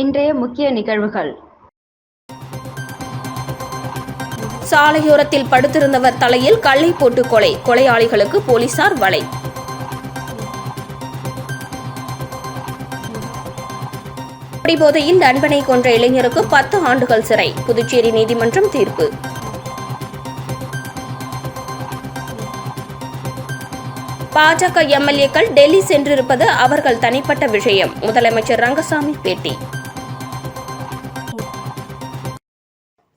இன்றைய முக்கிய நிகழ்வுகள். சாலையோரத்தில் படுத்திருந்தவர் தலையில் கல்லை போட்டு கொலை கொலையாளிகளுக்கு போலீசார் வலை. குடிபோதையில் நண்பனை கொன்ற இளைஞருக்கு பத்து ஆண்டுகள் சிறை புதுச்சேரி நீதிமன்றம் தீர்ப்பு. பாஜக எம்எல்ஏக்கள் டெல்லி சென்றிருப்பது அவர்கள் தனிப்பட்ட விஷயம். முதலமைச்சர் ரங்கசாமி பேட்டி.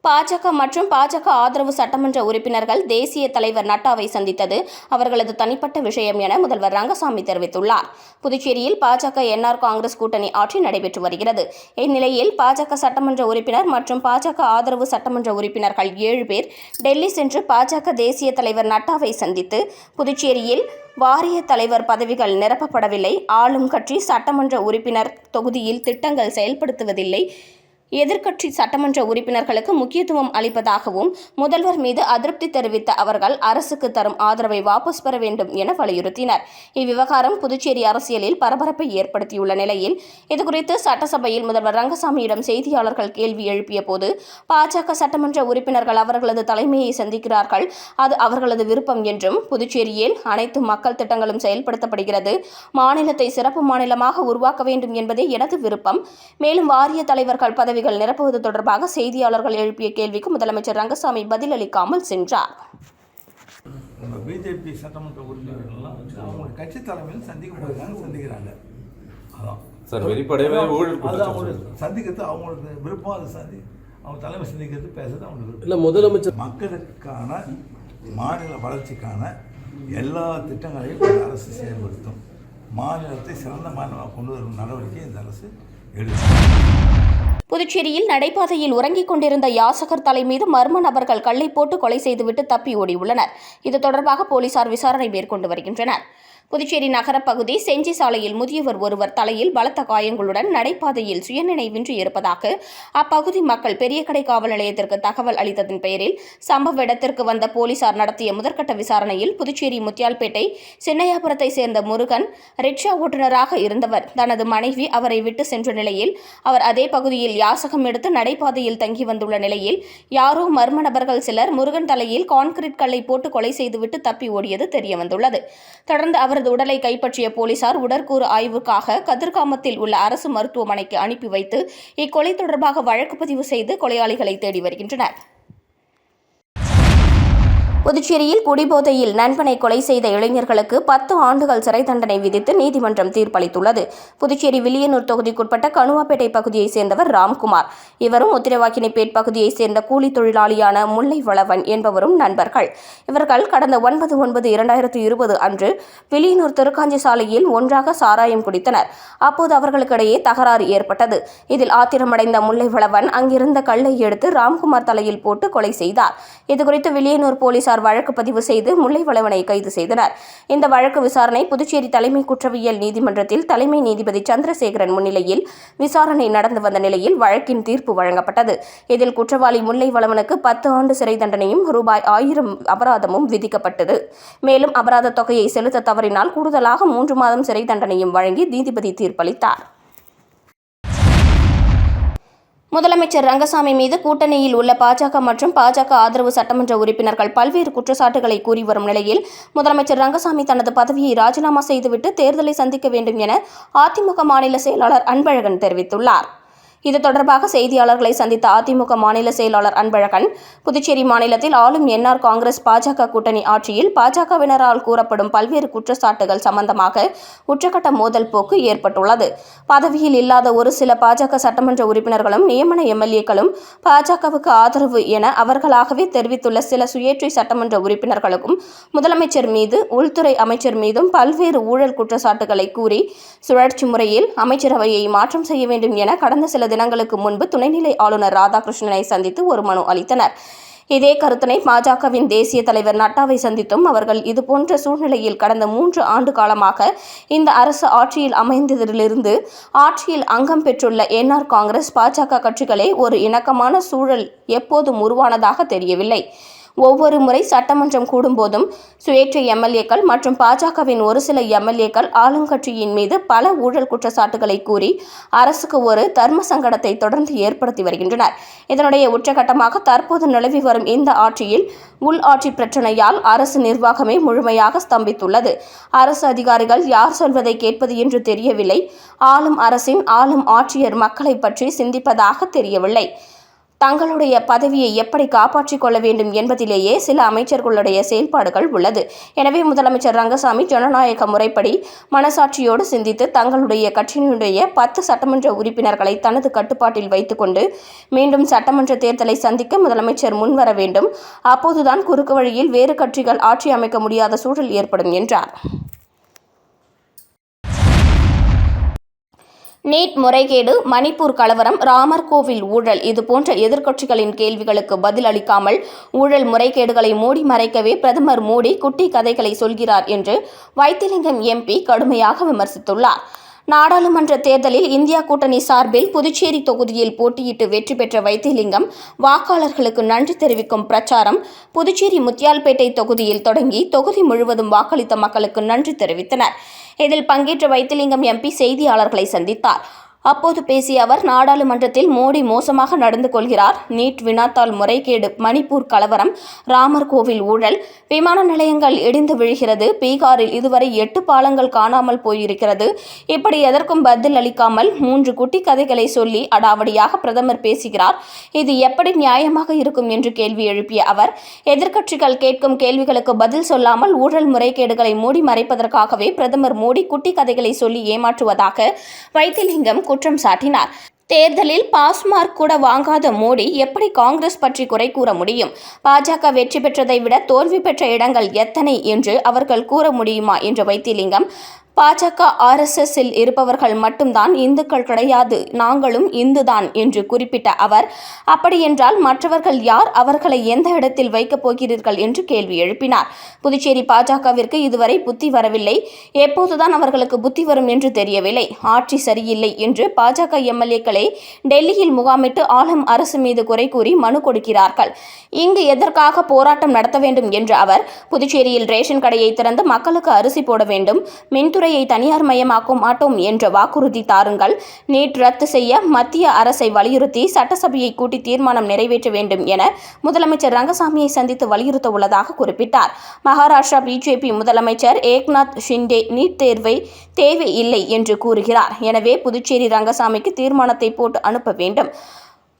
பாஜக மற்றும் பாஜக ஆதரவு சட்டமன்ற உறுப்பினர்கள் தேசிய தலைவர் நட்டாவை சந்தித்தது அவர்களது தனிப்பட்ட விஷயம் என முதல்வர் ரங்கசாமி தெரிவித்துள்ளார். புதுச்சேரியில் பாஜக என்ஆர் காங்கிரஸ் கூட்டணி ஆட்சி நடைபெற்று வருகிறது. இந்நிலையில் பாஜக சட்டமன்ற உறுப்பினர் மற்றும் பாஜக ஆதரவு சட்டமன்ற உறுப்பினர்கள் ஏழு பேர் டெல்லி சென்று பாஜக தேசிய தலைவர் நட்டாவை சந்தித்து புதுச்சேரியில் வாரிய தலைவர் பதவிகள் நிரப்பப்படவில்லை ஆளும் கட்சி சட்டமன்ற உறுப்பினர் தொகுதியில் திட்டங்கள் செயல்படுத்துவதில்லை எதிர்க்கட்சி சட்டமன்ற உறுப்பினர்களுக்கு முக்கியத்துவம் அளிப்பதாகவும் முதல்வர் மீது அதிருப்தி தெரிவித்த அவர்கள் அரசுக்கு தரும் ஆதரவை வாபஸ் பெற வேண்டும் என வலியுறுத்தினர். இவ்விவகாரம் புதுச்சேரி அரசியலில் பரபரப்பை ஏற்படுத்தியுள்ள நிலையில் இதுகுறித்து சட்டசபையில் முதல்வர் ரங்கசாமியிடம் செய்தியாளர்கள் கேள்வி எழுப்பிய போது பாஜக சட்டமன்ற உறுப்பினர்கள் அவர்களது தலைமையை சந்திக்கிறார்கள் அது அவர்களது விருப்பம் என்றும் புதுச்சேரியில் அனைத்து மக்கள் திட்டங்களும் செயல்படுத்தப்படுகிறது மாநிலத்தை சிறப்பு மாநிலமாக உருவாக்க வேண்டும் என்பதே எனது விருப்பம். மேலும் வாரிய தலைவர்கள் பதவி பதவிகள் நிரப்புவது தொடர்பாக செய்தியாளர்கள் எழுப்பிய கேள்விக்கு முதலமைச்சர் ரங்கசாமி பதிலளிக்காமல் சென்றார். நம்ம பிஜேபி சட்டமன்ற உறுப்பினர்கள்லாம் அவங்க கட்சி தலைமையில் சந்திக்க போகிறாங்க சந்திக்கிறாங்க. அதான். சார் வெளிப்படையாவே ஊழல் சந்திக்கிறது அவங்களுக்கு விருப்பம் அது சந்தி அவங்க தலைமை சந்திக்கிறது பேசுறது அவங்களுக்கு விருப்பம். இல்லை முதலமைச்சர் மக்களுக்கான மாநில வளர்ச்சிக்கான எல்லா திட்டங்களையும் அரசு செயல்படுத்தும். மாநிலத்தை சிறந்த மாநிலமாக கொண்டு வரும் நடவடிக்கை இந்த அரசு எடுக்கும். புதுச்சேரியில் நடைபாதையில் உறங்கிக் கொண்டிருந்த யாசகர் தலை மீது மர்ம நபர்கள் கல்லை போட்டு கொலை செய்துவிட்டு தப்பி ஓடியுள்ளனர். இது தொடர்பாக போலீசார் விசாரணை மேற்கொண்டு வருகின்றனர். புதுச்சேரி நகரப்பகுதி செஞ்சி சாலையில் முதியவர் ஒருவர் தலையில் பலத்த காயங்களுடன் நடைபாதையில் சுயநினைவின்றி இருப்பதாக அப்பகுதி மக்கள் பெரியகடை காவல் நிலையத்திற்கு தகவல் அளித்ததன் பெயரில் சம்பவ இடத்திற்கு வந்த போலீசார் நடத்திய முதற்கட்ட விசாரணையில் புதுச்சேரி முத்தியால்பேட்டை சின்னையாபுரத்தை சேர்ந்த முருகன் ரிக்ஷா ஓட்டுநராக இருந்தவர். தனது மனைவி அவரை விட்டு சென்ற நிலையில் அவர் அதே பகுதியில் யாசகம் எடுத்து நடைபாதையில் தங்கி வந்துள்ள நிலையில் யாரோ மர்ம நபர்கள் சிலர் முருகன் தலையில் கான்கிரீட் கல்லை போட்டு கொலை செய்துவிட்டு தப்பி ஓடியது தெரியவந்துள்ளது. தொடர்ந்து அவரது உடலை கைப்பற்றிய போலீசார் உடற்கூறு ஆய்வுக்காக கதிர்காமத்தில் உள்ள அரசு மருத்துவமனைக்கு அனுப்பி வைத்து இக்கொலை தொடர்பாக வழக்கு பதிவு செய்து கொலையாளிகளை தேடி வருகின்றனர். புதுச்சேரியில் குடிபோதையில் நண்பனை கொலை செய்த இளைஞர்களுக்கு பத்து ஆண்டுகள் சிறை தண்டனை விதித்து நீதிமன்றம் தீர்ப்பளித்துள்ளது. புதுச்சேரி வில்லியனூர் தொகுதிக்குட்பட்ட கணுவாப்பேட்டை பகுதியைச் சேர்ந்தவர் ராம்குமார். இவரும் உத்திரவாக்கினிப்பேட் பகுதியைச் சேர்ந்த கூலி தொழிலாளியான முல்லை வளவன் என்பவரும் நண்பர்கள். இவர்கள் கடந்த ஒன்பது ஒன்பது இரண்டாயிரத்தி இருபது அன்று வில்லியனூர் திருக்காஞ்சி சாலையில் ஒன்றாக சாராயம் குடித்தனர். அப்போது அவர்களுக்கிடையே தகராறு ஏற்பட்டது. இதில் ஆத்திரமடைந்த முல்லை வளவன் அங்கிருந்த கல்லை எடுத்து ராம்குமார் தலையில் போட்டு கொலை செய்தார். இதுகுறித்து வில்லியனூர் போலீஸ் போலீசார் வழக்கு பதிவு செய்து முல்லைவளவனை கைது செய்தனர். இந்த வழக்கு விசாரணை புதுச்சேரி தலைமை குற்றவியல் நீதிமன்றத்தில் தலைமை நீதிபதி சந்திரசேகரன் முன்னிலையில் விசாரணை நடந்து வந்த நிலையில் வழக்கின் தீர்ப்பு வழங்கப்பட்டது. இதில் குற்றவாளி முல்லைவளவனுக்கு பத்து ஆண்டு சிறை தண்டனையும் ரூபாய் ஆயிரம் அபராதமும் விதிக்கப்பட்டது. மேலும் அபராத தொகையை செலுத்த தவறினால் கூடுதலாக மூன்று மாதம் சிறை தண்டனையும் வழங்கி நீதிபதி தீர்ப்பளித்தார். முதலமைச்சர் ரங்கசாமி மீது கூட்டணியில் உள்ள பாஜக மற்றும் பாஜக ஆதரவு சட்டமன்ற உறுப்பினர்கள் பல்வேறு குற்றச்சாட்டுகளை கூறி வரும் நிலையில் முதலமைச்சர் ரங்கசாமி தனது பதவியை ராஜினாமா செய்துவிட்டு தேர்தலை சந்திக்க வேண்டும் என அதிமுக மாநில செயலாளர் அன்பழகன் தெரிவித்துள்ளார். இது தொடர்பாக செய்தியாளர்களை சந்தித்த அதிமுக மாநில செயலாளர் அன்பழகன் புதுச்சேரி மாநிலத்தில் ஆளும் என்ஆர் காங்கிரஸ் பாஜக கூட்டணி ஆட்சியில் பாஜகவினரால் கூறப்படும் பல்வேறு குற்றச்சாட்டுகள் சம்பந்தமாக உச்சக்கட்ட மோதல் போக்கு ஏற்பட்டுள்ளது. பதவியில் இல்லாத ஒரு சில பாஜக சட்டமன்ற உறுப்பினர்களும் நியமன எம்எல்ஏக்களும் பாஜகவுக்கு ஆதரவு என அவர்களாகவே தெரிவித்துள்ள சில சுயேட்சை சட்டமன்ற உறுப்பினர்களுக்கும் முதலமைச்சர் மீது உள்துறை அமைச்சர் மீதும் பல்வேறு ஊழல் குற்றச்சாட்டுகளை கூறி சுழற்சி முறையில் அமைச்சரவையை மாற்றம் செய்ய வேண்டும் என கடந்த சில தினங்களுக்கு முன்பு துணைநிலை ஆளுநர் ராதாகிருஷ்ணனை சந்தித்து ஒரு மனு அளித்தனர். இதே கருத்தினை பாஜகவின் தேசிய தலைவர் நட்டாவை சந்தித்தும் அவர்கள் இதுபோன்ற சூழ்நிலையில் கடந்த மூன்று ஆண்டு காலமாக இந்த அரசு ஆட்சியில் அமைந்ததிலிருந்து ஆட்சியில் அங்கம் பெற்றுள்ள என்ஆர் காங்கிரஸ் பாஜக கட்சிகளே ஒரு இணக்கமான சூழல் எப்போதும் உருவானதாக தெரியவில்லை. ஒவ்வொரு முறை சட்டமன்றம் கூடும்போதும் சுயேட்சை எம்எல்ஏக்கள் மற்றும் பாஜகவின் ஒரு சில எம்எல்ஏக்கள் ஆளுங்கட்சியின் மீது பல ஊழல் குற்றச்சாட்டுகளை கூறி அரசுக்கு ஒரு தர்ம சங்கடத்தை தொடர்ந்து ஏற்படுத்தி வருகின்றனர். இதனுடைய உச்சகட்டமாக தற்போது நிலவி வரும் இந்த ஆட்சியில் உள் ஆட்சி பிரச்சனையால் அரசு நிர்வாகமே முழுமையாக ஸ்தம்பித்துள்ளது. அரசு அதிகாரிகள் யார் சொல்வதை கேட்பது என்று தெரியவில்லை. ஆளும் அரசின் ஆளும் ஆட்சியர் மக்களை பற்றி சிந்திப்பதாக தெரியவில்லை. தங்களுடைய பதவியை எப்படி காப்பாற்றிக் கொள்ள வேண்டும் என்பதிலேயே சில அமைச்சர்களுடைய செயல்பாடுகள் உள்ளது. எனவே முதலமைச்சர் ரங்கசாமி ஜனநாயக முறைப்படி மனசாட்சியோடு சிந்தித்து தங்களுடைய கட்சியினுடைய பத்து சட்டமன்ற உறுப்பினர்களை தனது கட்டுப்பாட்டில் வைத்துக்கொண்டு மீண்டும் சட்டமன்ற தேர்தலை சந்திக்க முதலமைச்சர் முன்வர வேண்டும். அப்போதுதான் குறுக்கு வழியில் வேறு கட்சிகள் ஆட்சி அமைக்க முடியாத சூழல் ஏற்படும் என்றார். நீட் முறைகேடு மணிப்பூர் கலவரம் ராமர் கோவில் ஊழல் இதுபோன்ற எதிர்க்கட்சிகளின் கேள்விகளுக்கு பதில் அளிக்காமல் ஊழல் முறைகேடுகளை மூடி மறைக்கவே பிரதமர் மோடி குட்டி கதைகளை சொல்கிறார் என்று வைத்திலிங்கம் எம்பி கடுமையாக விமர்சித்துள்ளார். நாடாளுமன்ற தேர்தலில் இந்தியா கூட்டணி சார்பில் புதுச்சேரி தொகுதியில் போட்டியிட்டு வெற்றி பெற்ற வைத்திலிங்கம் வாக்காளர்களுக்கு நன்றி தெரிவிக்கும் பிரச்சாரம் புதுச்சேரி முத்தியால்பேட்டை தொகுதியில் தொடங்கி தொகுதி முழுவதும் வாக்களித்த மக்களுக்கு நன்றி தெரிவித்தனர். இதில் பங்கேற்ற வைத்திலிங்கம் எம்பி செய்தியாளர்களை சந்தித்தார். அப்போது பேசிய அவர் நாடாளுமன்றத்தில் மோடி மோசமாக நடந்து கொள்கிறார். நீட் வினாத்தாள் முறைகேடு மணிப்பூர் கலவரம் ராமர் கோவில் ஊழல் விமான நிலையங்கள் இடிந்து விழுகிறது. பீகாரில் இதுவரை எட்டு பாலங்கள் காணாமல் போயிருக்கிறது. இப்படி எதற்கும் பதில் அளிக்காமல் மூன்று குட்டி கதைகளை சொல்லி அடாவடியாக பிரதமர் பேசுகிறார். இது எப்படி நியாயமாக இருக்கும் என்று கேள்வி எழுப்பிய அவர் எதிர்க்கட்சிகள் கேட்கும் கேள்விகளுக்கு பதில் சொல்லாமல் ஊழல் முறைகேடுகளை மூடி மறைப்பதற்காகவே பிரதமர் மோடி குட்டி கதைகளை சொல்லி ஏமாற்றுவதாக வைத்திலிங்கம் குற்றம் சாட்டினார். தேர்தலில் பாஸ் மார்க் கூட வாங்காத மோடி எப்படி காங்கிரஸ் பற்றி குறை கூற முடியும்? பாஜக வெற்றி பெற்றதை விட தோல்வி பெற்ற இடங்கள் எத்தனை என்று அவர்கள் கூற முடியுமா? என்று வைத்திலிங்கம் பாஜக ஆர்எஸ்எஸ்ஸில் இருப்பவர்கள் மட்டும்தான் இந்துக்கள் கிடையாது நாங்களும் இந்துதான் என்று குறிப்பிட்ட அவர் அப்படியென்றால் மற்றவர்கள் யார் அவர்களை எந்த இடத்தில் வைக்கப் போகிறீர்கள்? என்று கேள்வி எழுப்பினார். புதுச்சேரி பாஜகவிற்கு இதுவரை புத்தி வரவில்லை. எப்போதுதான் அவர்களுக்கு புத்தி வரும் என்று தெரியவில்லை. ஆட்சி சரியில்லை என்று பாஜக எம்எல்ஏக்களை டெல்லியில் முகாமிட்டு ஆளும் அரசு மீது குறை கூறி மனு கொடுக்கிறார்கள். இங்கு எதற்காக போராட்டம் நடத்த வேண்டும்? என்ற அவர் புதுச்சேரியில் ரேஷன் கடையை திறந்து மக்களுக்கு அரிசி போட வேண்டும். மின்துறையை தனியார் மயமாக்க மாட்டோம் என்ற வாக்குறுதி தாருங்கள். நீட் ரத்து செய்ய மத்திய அரசை வலியுறுத்தி சட்டசபையை கூட்டி தீர்மானம் நிறைவேற்ற வேண்டும் என முதலமைச்சர் ரங்கசாமியை சந்தித்து வலியுறுத்த உள்ளதாக குறிப்பிட்டார். மகாராஷ்டிரா பிஜேபி முதலமைச்சர் ஏக்நாத் ஷிண்டே நீட் தேர்வை தேவையில்லை என்று கூறுகிறார். எனவே புதுச்சேரி ரங்கசாமிக்கு தீர்மானத்தை போட்டு அனுப்ப வேண்டும்.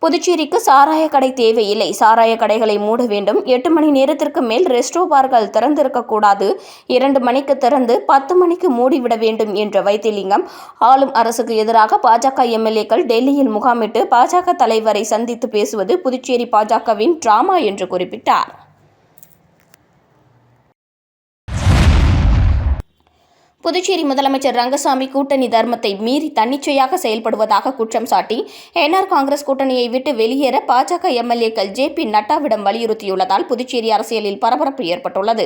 புதுச்சேரிக்கு சாராய கடை தேவையில்லை. சாராய கடைகளை மூட வேண்டும். எட்டு மணி நேரத்திற்கு மேல் ரெஸ்டோ பார்கள் திறந்திருக்கக்கூடாது இரண்டு மணிக்கு திறந்து பத்து மணிக்கு மூடிவிட வேண்டும் என்ற வைத்திலிங்கம் ஆளும் அரசுக்கு எதிராக பாஜக எம்எல்ஏக்கள் டெல்லியில் முகாமிட்டு பாஜக தலைவரை சந்தித்து பேசுவது புதுச்சேரி பாஜகவின் டிராமா என்று குறிப்பிட்டார். புதுச்சேரி முதலமைச்சர் ரங்கசாமி கூட்டணி தர்மத்தை மீறி தன்னிச்சையாக செயல்படுவதாக குற்றம் சாட்டி என்ஆர் காங்கிரஸ் கூட்டணியை விட்டு வெளியேற பாஜக எம்எல்ஏக்கள் ஜே பி நட்டாவிடம் வலியுறுத்தியுள்ளதால் புதுச்சேரி அரசியலில் பரபரப்பு ஏற்பட்டுள்ளது.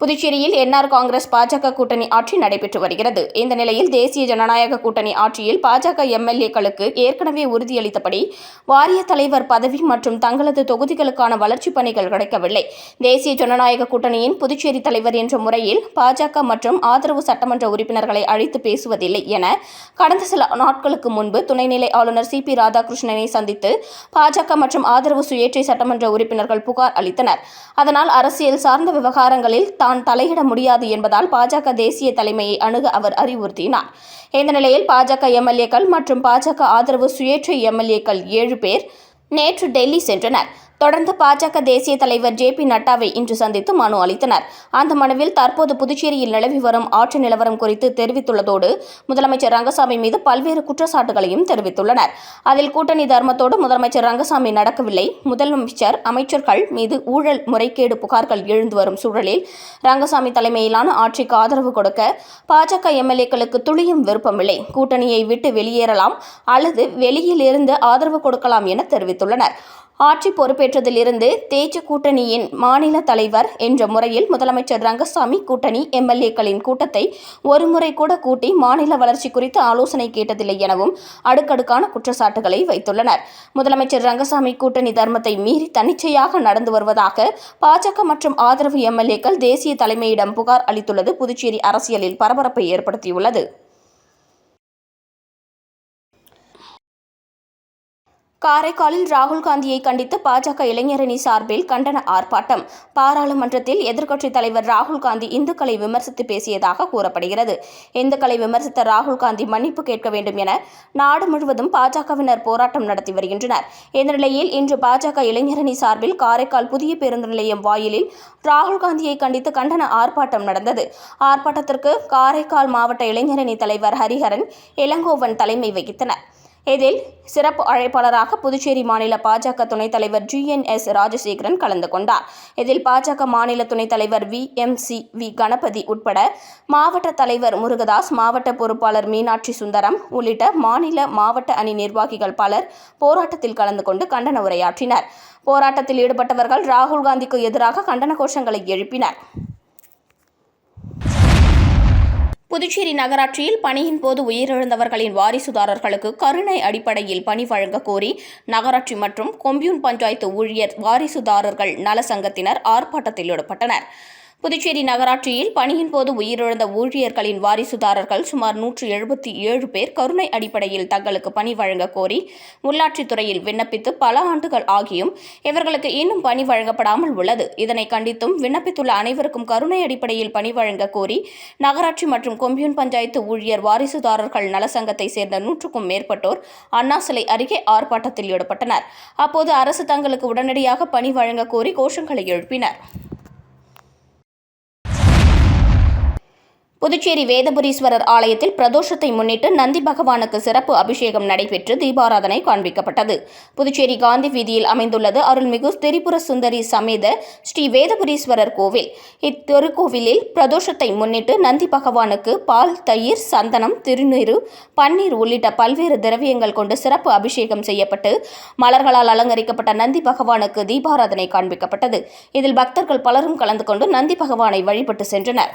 புதுச்சேரியில் என்ஆர் காங்கிரஸ் பாஜக கூட்டணி ஆட்சி நடைபெற்று வருகிறது. இந்த நிலையில் தேசிய ஜனநாயக கூட்டணி ஆட்சியில் பாஜக எம்எல்ஏக்களுக்கு ஏற்கனவே உறுதியளித்தபடி வாரிய தலைவர் பதவி மற்றும் தங்களது தொகுதிகளுக்கான வளர்ச்சிப் பணிகள் கிடைக்கவில்லை. தேசிய ஜனநாயக கூட்டணியின் புதுச்சேரி தலைவர் என்ற முறையில் பாஜக மற்றும் ஆதரவு சட்டமன்ற உறுப்பினர்களை அழைத்து பேசுவதில்லை என கடந்த சில நாட்களுக்கு முன்பு துணைநிலை ஆளுநர் சி பி ராதாகிருஷ்ணனை சந்தித்து பாஜக மற்றும் ஆதரவு சுயேட்சை சட்டமன்ற உறுப்பினர்கள் புகார் அளித்தனர். அதனால் அரசியல் சார்ந்த விவகாரங்களில் தான் தலையிட முடியாது என்பதால் பாஜக தேசிய தலைமையை அணுக அவர் அறிவுறுத்தினார். இந்த நிலையில் பாஜக எம்எல்ஏக்கள் மற்றும் பாஜக ஆதரவு சுயேட்சை எம்எல்ஏக்கள் ஏழு பேர் நேற்று டெல்லி சென்றனர். தொடர்ந்து பாஜக தேசிய தலைவர் ஜே பி நட்டாவை இன்று சந்தித்து மனு அளித்தனர். அந்த மனுவில் தற்போது புதுச்சேரியில் நிலவி வரும் ஆட்சி நிலவரம் குறித்து தெரிவித்துள்ளதோடு முதலமைச்சர் ரங்கசாமி மீது பல்வேறு குற்றச்சாட்டுகளையும் தெரிவித்துள்ளனர். அதில் கூட்டணி தர்மத்தோடு முதலமைச்சர் ரங்கசாமி நடக்கவில்லை. முதலமைச்சர் அமைச்சர்கள் மீது ஊழல் முறைகேடு புகார்கள் எழுந்து வரும் சூழலில் ரங்கசாமி தலைமையிலான ஆட்சிக்கு ஆதரவு கொடுக்க பாஜக எம்எல்ஏக்களுக்கு துளியும் விருப்பமில்லை கூட்டணியை விட்டு வெளியேறலாம் அல்லது வெளியில் இருந்து ஆதரவு கொடுக்கலாம் என தெரிவித்துள்ளனர். ஆட்சி பொறுப்பேற்றதிலிருந்து தேஜ கூட்டணியின் மாநில தலைவர் என்ற முறையில் முதலமைச்சர் ரங்கசாமி கூட்டணி எம்எல்ஏக்களின் கூட்டத்தை ஒருமுறை கூட கூட்டி மாநில வளர்ச்சி குறித்து ஆலோசனை கேட்டதில்லை எனவும் அடுக்கடுக்கான குற்றச்சாட்டுகளை வைத்துள்ளனர். முதலமைச்சர் ரங்கசாமி கூட்டணி தர்மத்தை மீறி தன்னிச்சையாக நடந்து வருவதாக பாஜக மற்றும் ஆதரவு எம்எல்ஏக்கள் தேசிய தலைமையிடம் புகார் அளித்துள்ளது. புதுச்சேரி அரசியலில் பரபரப்பை ஏற்படுத்தியுள்ளது. காரைக்காலில் ராகுல் காந்தியை கண்டித்து பாஜக இளைஞரணி சார்பில் கண்டன ஆர்ப்பாட்டம். பாராளுமன்றத்தில் எதிர்க்கட்சித் தலைவர் ராகுல் காந்தி இந்துக்களை விமர்சித்து பேசியதாக கூறப்படுகிறது. இந்துக்களை விமர்சித்த ராகுல் காந்தி மன்னிப்பு கேட்க வேண்டும் என நாடு முழுவதும் பாஜகவினர் போராட்டம் நடத்தி வருகின்றனர். இந்த நிலையில் இன்று பாஜக இளைஞரணி சார்பில் காரைக்கால் புதிய பேருந்து நிலையம் வாயிலில் ராகுல் காந்தியை கண்டித்து கண்டன ஆர்ப்பாட்டம் நடந்தது. ஆர்ப்பாட்டத்திற்கு காரைக்கால் மாவட்ட இளைஞரணி தலைவர் ஹரிஹரன் இளங்கோவன் தலைமை வகித்தனர். இதில் சிறப்பு அழைப்பாளராக புதுச்சேரி மாநில பாஜக துணைத் தலைவர் ஜி என் எஸ் ராஜசேகரன் கலந்து கொண்டார். இதில் பாஜக மாநில துணைத் தலைவர் V M C V Ganapathy உட்பட மாவட்ட தலைவர் முருகதாஸ் மாவட்ட பொறுப்பாளர் மீனாட்சி சுந்தரம் உள்ளிட்ட மாநில மாவட்ட அணி நிர்வாகிகள் பலர் போராட்டத்தில் கலந்து கொண்டு கண்டன உரையாற்றினர். போராட்டத்தில் ஈடுபட்டவர்கள் ராகுல் காந்திக்கு எதிராக கண்டன கோஷங்களை எழுப்பினர். புதுச்சேரி நகராட்சியில் பணியின் போது உயிரிழந்தவர்களின் வாரிசுதாரர்களுக்கு கருணை அடிப்படையில் பணி வழங்க கோரி நகராட்சி மற்றும் கொம்யூன் பஞ்சாயத்து ஊழியர் வாரிசுதாரர்கள் நல சங்கத்தினர் ஆர்ப்பாட்டத்தில் ஈடுபட்டனர். புதுச்சேரி நகராட்சியில் பணியின் போது உயிரிழந்த ஊழியர்களின் வாரிசுதாரர்கள் சுமார் நூற்று எழுபத்தி ஏழு பேர் கருணை அடிப்படையில் தங்களுக்கு பணி வழங்க கோரி உள்ளாட்சித்துறையில் விண்ணப்பித்து பல ஆண்டுகள் ஆகியும் இவர்களுக்கு இன்னும் பணி வழங்கப்படாமல் உள்ளது. இதனை கண்டித்தும் விண்ணப்பித்துள்ள அனைவருக்கும் கருணை அடிப்படையில் பணி வழங்க கோரி நகராட்சி மற்றும் கொம்யூன் பஞ்சாயத்து ஊழியர் வாரிசுதாரர்கள் நலசங்கத்தை சேர்ந்த நூற்றுக்கும் மேற்பட்டோர் அண்ணா சிலை அருகே ஆர்ப்பாட்டத்தில் ஈடுபட்டனர். அப்போது அரசு தங்களுக்கு உடனடியாக பணி வழங்க கோரி கோஷங்களை எழுப்பினர். புதுச்சேரி வேதபுரீஸ்வரர் ஆலயத்தில் பிரதோஷத்தை முன்னிட்டு நந்தி பகவானுக்கு சிறப்பு அபிஷேகம் நடைபெற்று தீபாராதனை காண்பிக்கப்பட்டது. புதுச்சேரி காந்தி வீதியில் அமைந்துள்ளது அருள்மிகு திரிபுர சுந்தரி சமேத ஸ்ரீ வேதபுரீஸ்வரர் கோவில். இத்திருக்கோவிலில் பிரதோஷத்தை முன்னிட்டு நந்தி பகவானுக்கு பால் தயிர் சந்தனம் திருநீரு பன்னீர் உள்ளிட்ட பல்வேறு திரவியங்கள் கொண்டு சிறப்பு அபிஷேகம் செய்யப்பட்டு மலர்களால் அலங்கரிக்கப்பட்ட நந்தி பகவானுக்கு தீபாராதனை காண்பிக்கப்பட்டது. இதில் பக்தர்கள் பலரும் கலந்து கொண்டு நந்தி பகவானை வழிபட்டு சென்றனர்.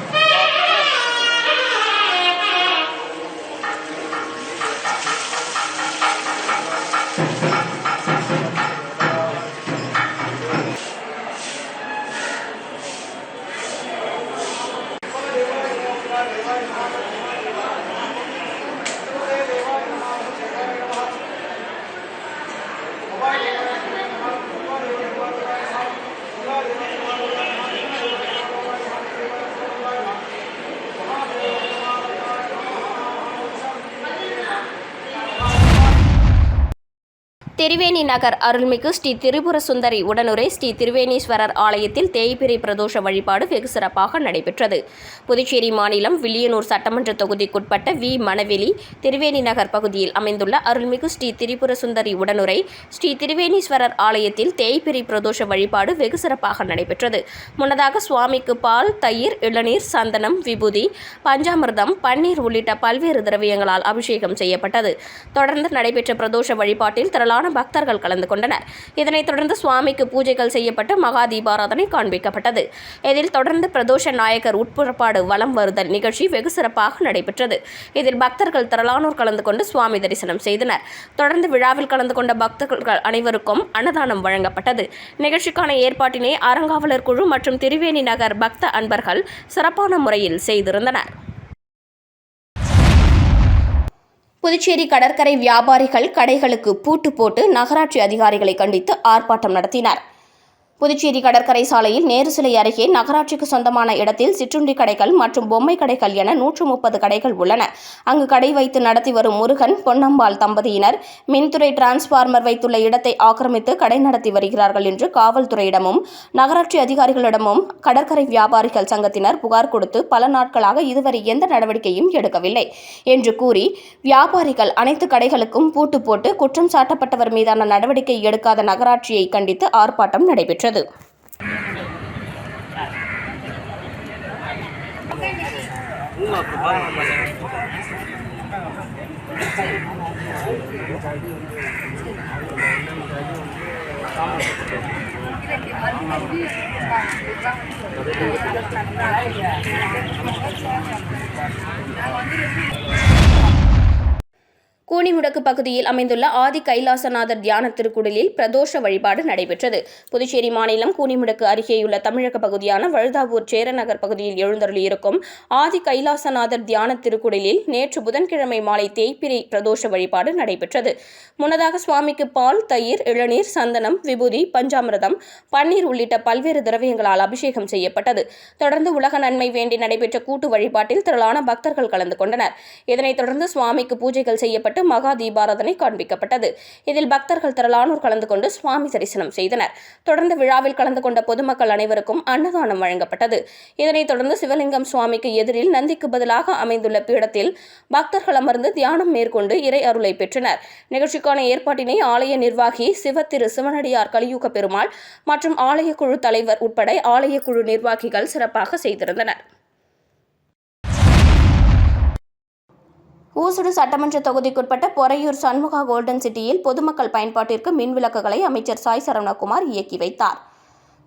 திரிவேணி நகர் அருள்மிகு ஸ்ரீ திரிபுர சுந்தரி உடனுரை ஸ்ரீ திருவேணீஸ்வரர் ஆலயத்தில் தேய்பிரை பிரதோஷ வழிபாடு வெகு சிறப்பாக நடைபெற்றது. புதுச்சேரி மாநிலம் வில்லியனூர் சட்டமன்ற தொகுதிக்குட்பட்ட வி. மணவெளி திருவேணி நகர் பகுதியில் அமைந்துள்ள அருள்மிகு ஸ்ரீ திரிபுர சுந்தரி உடனுரை ஸ்ரீ திருவேணீஸ்வரர் ஆலயத்தில் தேய்பிரை பிரதோஷ வழிபாடு வெகு சிறப்பாக நடைபெற்றது. முன்னதாக சுவாமிக்கு பால் தயிர் இளநீர் சந்தனம் விபூதி பஞ்சாமிர்தம் பன்னீர் உள்ளிட்ட பல்வேறு திரவியங்களால் அபிஷேகம் செய்யப்பட்டது. தொடர்ந்து நடைபெற்ற பிரதோஷ வழிபாட்டில் திரளான பக்தர்கள் கலந்து கொண்டனர். இதனைத் தொடர்ந்து சுவாமிக்கு பூஜைகள் செய்யப்பட்டு மகா தீபாராதனை காண்பிக்கப்பட்டது. இதில் தொடர்ந்து பிரதோஷ நாயகர் உட்புறப்பாடு வலம் வருதல் நிகழ்ச்சி வெகு சிறப்பாக நடைபெற்றது. இதில் பக்தர்கள் திரளானோர் கலந்து கொண்டு சுவாமி தரிசனம் செய்தனர். தொடர்ந்து விழாவில் கலந்து கொண்ட பக்தர்கள் அனைவருக்கும் அன்னதானம் வழங்கப்பட்டது. நிகழ்ச்சிக்கான ஏற்பாட்டினை அறங்காவலர் குழு மற்றும் திருவேணி நகர் பக்த அன்பர்கள் சிறப்பான முறையில் செய்திருந்தனர். புதுச்சேரி கடற்கரை வியாபாரிகள் கடைகளுக்கு பூட்டு போட்டு நகராட்சி அதிகாரிகளை கண்டித்து ஆர்ப்பாட்டம் நடத்தினர். புதுச்சேரி கடற்கரை சாலையில் நேரு சிலை அருகே நகராட்சிக்கு சொந்தமான இடத்தில் சிற்றுண்டி கடைகள் மற்றும் பொம்மை கடைகள் என நூற்று முப்பது கடைகள் உள்ளன. அங்கு கடை வைத்து நடத்தி வரும் முருகன் பொன்னம்பாள் தம்பதியினர் மின்துறை டிரான்ஸ்பார்மர் வைத்துள்ள இடத்தை ஆக்கிரமித்து கடை நடத்தி வருகிறார்கள் என்று காவல்துறையிடமும் நகராட்சி அதிகாரிகளிடமும் கடற்கரை வியாபாரிகள் சங்கத்தினர் புகார் கொடுத்து பல நாட்களாக இதுவரை எந்த நடவடிக்கையும் எடுக்கவில்லை என்று கூறி வியாபாரிகள் அனைத்து கடைகளுக்கும் பூட்டு போட்டு குற்றம் சாட்டப்பட்டவர் மீதான நடவடிக்கை எடுக்காத நகராட்சியை கண்டித்து ஆர்ப்பாட்டம் நடைபெற்றது. được. Thank you. கூனிமுடக்கு பகுதியில் அமைந்துள்ள ஆதி கைலாசநாதர் தியான திருக்குடலில் பிரதோஷ வழிபாடு நடைபெற்றது. புதுச்சேரி மாநிலம் கூனிமுடக்கு அருகேயுள்ள தமிழக பகுதியான வழுதாவூர் சேரநகர் பகுதியில் எழுந்தருளியிருக்கும் ஆதி கைலாசநாதர் தியான திருக்குடலில் நேற்று புதன்கிழமை மாலை தேய்பிரை பிரதோஷ வழிபாடு நடைபெற்றது. முன்னதாக சுவாமிக்கு பால் தயிர் இளநீர் சந்தனம் விபூதி பஞ்சாமிரதம் பன்னீர் உள்ளிட்ட பல்வேறு திரவியங்களால் அபிஷேகம் செய்யப்பட்டது. தொடர்ந்து உலக நன்மை வேண்டி நடைபெற்ற கூட்டு வழிபாட்டில் திரளான பக்தர்கள் கலந்து கொண்டனர். இதனைத் தொடர்ந்து சுவாமிக்கு பூஜைகள் செய்யப்பட்டு மகா தீபாராதனை காண்பிக்கப்பட்டது. இதில் பக்தர்கள் திரளானோர் கலந்து கொண்டு சுவாமி தரிசனம் செய்தனர். தொடர்ந்து விழாவில் கலந்து கொண்ட பொதுமக்கள் அனைவருக்கும் அன்னதானம் வழங்கப்பட்டது. இதனைத் தொடர்ந்து சிவலிங்கம் சுவாமிக்கு எதிரில் நந்திக்கு பதிலாக அமைந்துள்ள பீடத்தில் பக்தர்கள் அமர்ந்து தியானம் மேற்கொண்டு இறை அருளை பெற்றனர். நிகழ்ச்சிக்கான ஏற்பாட்டினை ஆலய நிர்வாகி சிவ திரு சிவனடியார் கலியுக பெருமாள் மற்றும் ஆலய குழு தலைவர் உட்பட ஆலய குழு நிர்வாகிகள் சிறப்பாக செய்திருந்தனர். ஊசுடு சட்டமன்ற தொகுதிக்குட்பட்ட பொறையூர் சண்முகா கோல்டன் சிட்டியில் பொதுமக்கள் பயன்பாட்டிற்கு மின் விளக்குகளை அமைச்சர் சாய் சரவணகுமார் இயக்கி வைத்தார்.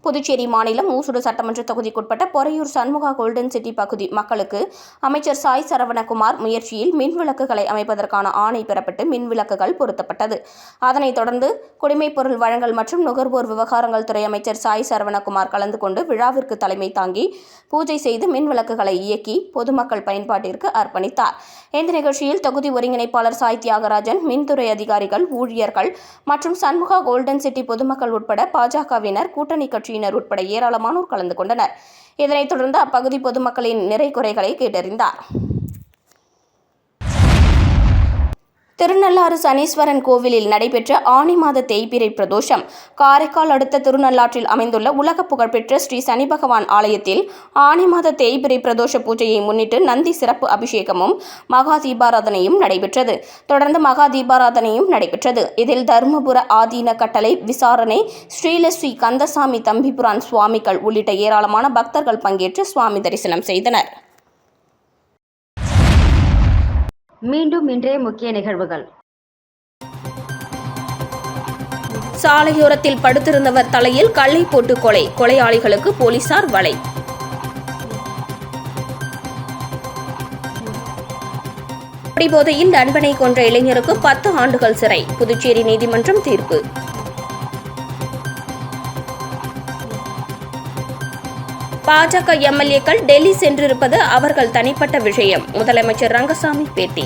புதுச்சேரி மாநிலம் ஊசுடு சட்டமன்ற தொகுதிக்குட்பட்ட பொறையூர் சண்முகா கோல்டன் சிட்டி பகுதி மக்களுக்கு அமைச்சர் சாய் சரவணகுமார் முயற்சியில் மின் விளக்குகளை அமைப்பதற்கான ஆணை பெறப்பட்டு மின் விளக்குகள் பொருத்தப்பட்டது. அதனைத் தொடர்ந்து குடிமைப் பொருள் வழங்கல் மற்றும் நுகர்வோர் விவகாரங்கள் துறை அமைச்சர் சாய் சரவணகுமார் கலந்து கொண்டு விழாவிற்கு தலைமை தாங்கி பூஜை செய்து மின் விளக்குகளை இயக்கி பொதுமக்கள் பயன்பாட்டிற்கு அர்ப்பணித்தார். இந்த நிகழ்ச்சியில் தொகுதி ஒருங்கிணைப்பாளர் சாய் தியாகராஜன் மின்துறை அதிகாரிகள் ஊழியர்கள் மற்றும் சண்முகா கோல்டன் சிட்டி பொதுமக்கள் உட்பட பாஜகவினர் கூட்டணி கட்சி கட்சியினர் உட்பட ஏராளமானோர் கலந்து கொண்டனர். இதனைத் தொடர்ந்து அப்பகுதி பொதுமக்களின் நிறை குறைகளை கேட்டறிந்தார். திருநள்ளாறு சனீஸ்வரன் கோவிலில் நடைபெற்ற ஆனி மாத தேய்பிறை பிரதோஷம் காரைக்கால் அடுத்த திருநள்ளாற்றில் அமைந்துள்ள உலக புகழ்பெற்ற ஸ்ரீ சனி பகவான் ஆலயத்தில் ஆனி மாத தேய்பிறை பிரதோஷ பூஜையை முன்னிட்டு நந்தி சிறப்பு அபிஷேகமும் மகா தீபாராதனையும் நடைபெற்றது. தொடர்ந்து மகா தீபாராதனையும் நடைபெற்றது. இதில் தருமபுர ஆதீன கட்டளை விசாரணை ஸ்ரீலஸ்ரீ கந்தசாமி தம்பிபுரான் சுவாமிகள் உள்ளிட்ட ஏராளமான பக்தர்கள் பங்கேற்று சுவாமி தரிசனம் செய்தனர். மீண்டும் இன்றைய முக்கிய நிகழ்வுகள். சாலையோரத்தில் படுத்திருந்தவர் தலையில் கல்லை போட்டு கொலை கொலையாளிகளுக்கு போலீசார் வலை. குடிபோதையில் நண்பனை கொன்ற இளைஞருக்கு பத்து ஆண்டுகள் சிறை புதுச்சேரி நீதிமன்றம் தீர்ப்பு. பாஜக எம்எல்ஏக்கள் டெல்லி சென்றிருப்பது அவர்கள் தனிப்பட்ட விஷயம். முதலமைச்சர் ரங்கசாமி பேட்டி.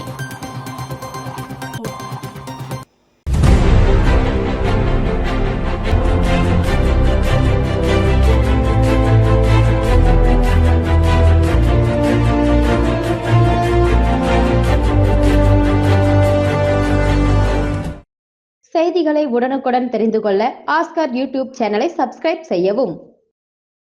செய்திகளை உடனுக்குடன் தெரிந்து கொள்ள ஆஸ்கர் யூடியூப் சேனலை சப்ஸ்கிரைப் செய்யவும்.